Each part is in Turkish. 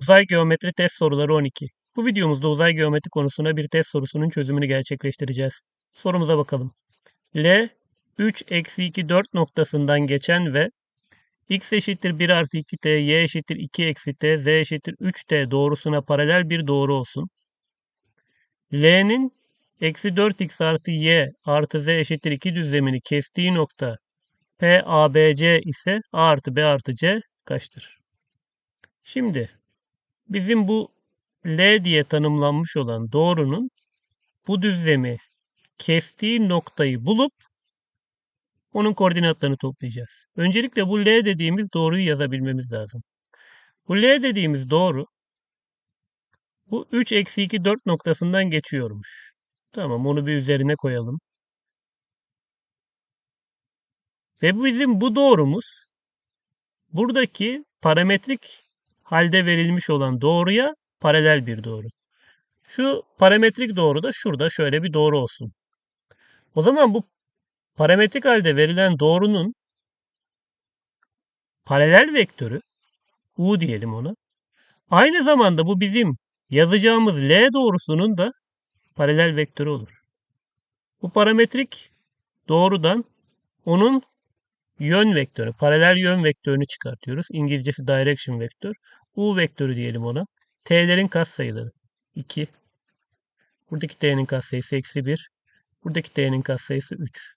Uzay geometri test soruları 12. Bu videomuzda uzay geometri konusuna bir test sorusunun çözümünü gerçekleştireceğiz. Sorumuza bakalım. L 3 eksi 2 4 noktasından geçen ve x eşittir 1 artı 2t, y eşittir 2 eksi t, z eşittir 3t doğrusuna paralel bir doğru olsun. L'nin eksi 4x artı y artı z eşittir 2 düzlemini kestiği nokta P, A, B, C ise A artı B artı C kaçtır? Şimdi bizim bu L diye tanımlanmış olan doğrunun bu düzlemi kestiği noktayı bulup onun koordinatlarını toplayacağız. Öncelikle bu L dediğimiz doğruyu yazabilmemiz lazım. Bu L dediğimiz doğru bu 3 eksi 2 4 noktasından geçiyormuş. Tamam onu bir üzerine koyalım. Ve bizim bu doğrumuz buradaki parametrik halde verilmiş olan doğruya paralel bir doğru. Şu parametrik doğru da şurada şöyle bir doğru olsun. O zaman bu parametrik halde verilen doğrunun paralel vektörü u diyelim ona. Aynı zamanda bu bizim yazacağımız L doğrusunun da paralel vektörü olur. Bu parametrik doğrudan onun yön vektörü, paralel yön vektörünü çıkartıyoruz. İngilizcesi direction vektör. U vektörü diyelim ona. T'lerin katsayıları. 2. Buradaki T'nin katsayısı eksi 1. Buradaki T'nin katsayısı 3.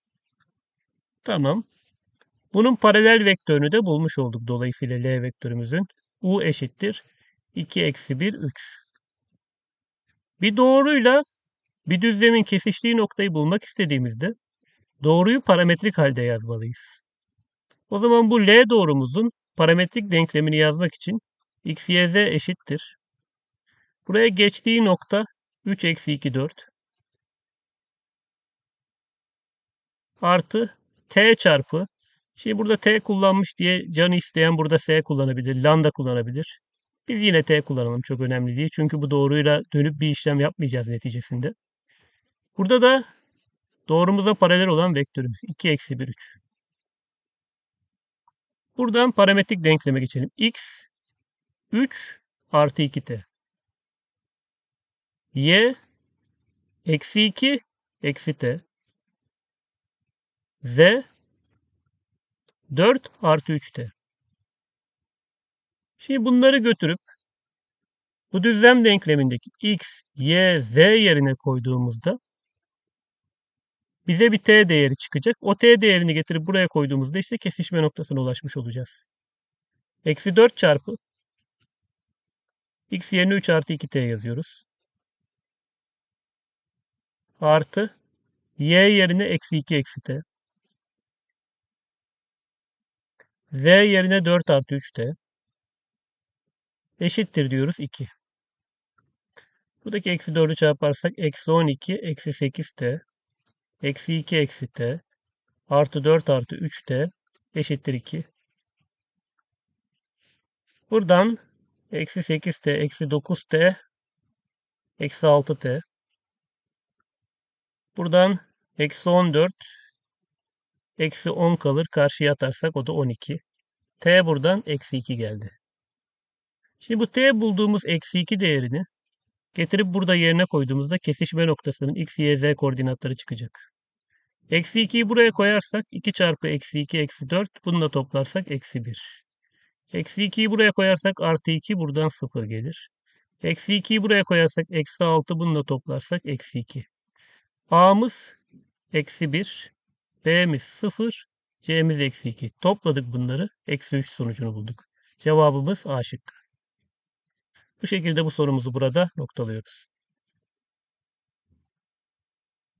Tamam. Bunun paralel vektörünü de bulmuş olduk. Dolayısıyla L vektörümüzün U eşittir. 2 eksi 1, 3. Bir doğruyla bir düzlemin kesiştiği noktayı bulmak istediğimizde doğruyu parametrik halde yazmalıyız. O zaman bu L doğrumuzun parametrik denklemini yazmak için x, y, z eşittir. Buraya geçtiği nokta 3 eksi 2, 4 artı t çarpı Şimdi burada t kullanmış diye canı isteyen burada s kullanabilir, lambda kullanabilir. Biz yine t kullanalım çok önemli değil. Çünkü bu doğruyla dönüp bir işlem yapmayacağız neticesinde. Burada da doğrumuza paralel olan vektörümüz 2 eksi 1 3. Buradan parametrik denkleme geçelim. x 3 artı 2t. y eksi 2 eksi t. z 4 artı 3t. Şimdi bunları götürüp bu düzlem denklemindeki x, y, z yerine koyduğumuzda bize bir t değeri çıkacak. O t değerini getirip buraya koyduğumuzda işte kesişme noktasına ulaşmış olacağız. Eksi 4 çarpı x yerine 3 artı 2t yazıyoruz. Artı y yerine eksi 2 eksi t. z yerine 4 artı 3t. Eşittir diyoruz 2. Buradaki eksi 4'ü çarparsak eksi 12 eksi 8t eksi 2 eksi t artı 4 artı 3t eşittir 2. Buradan eksi 8t eksi 9t eksi 6t. Buradan eksi 14 eksi 10 kalır. Karşıya atarsak o da 12. t buradan eksi 2 geldi. Şimdi bu t bulduğumuz eksi 2 değerini getirip burada yerine koyduğumuzda kesişme noktasının x, y, z koordinatları çıkacak. Eksi 2'yi buraya koyarsak 2 çarpı eksi 2 eksi 4 bununla toplarsak eksi 1. Eksi 2'yi buraya koyarsak artı 2 buradan 0 gelir. Eksi 2'yi buraya koyarsak eksi 6 bununla toplarsak eksi 2. A'mız eksi 1. B'miz 0. C'miz eksi 2. Topladık bunları. Eksi 3 sonucunu bulduk. Cevabımız A şıkkı. Bu şekilde bu sorumuzu burada noktalıyoruz.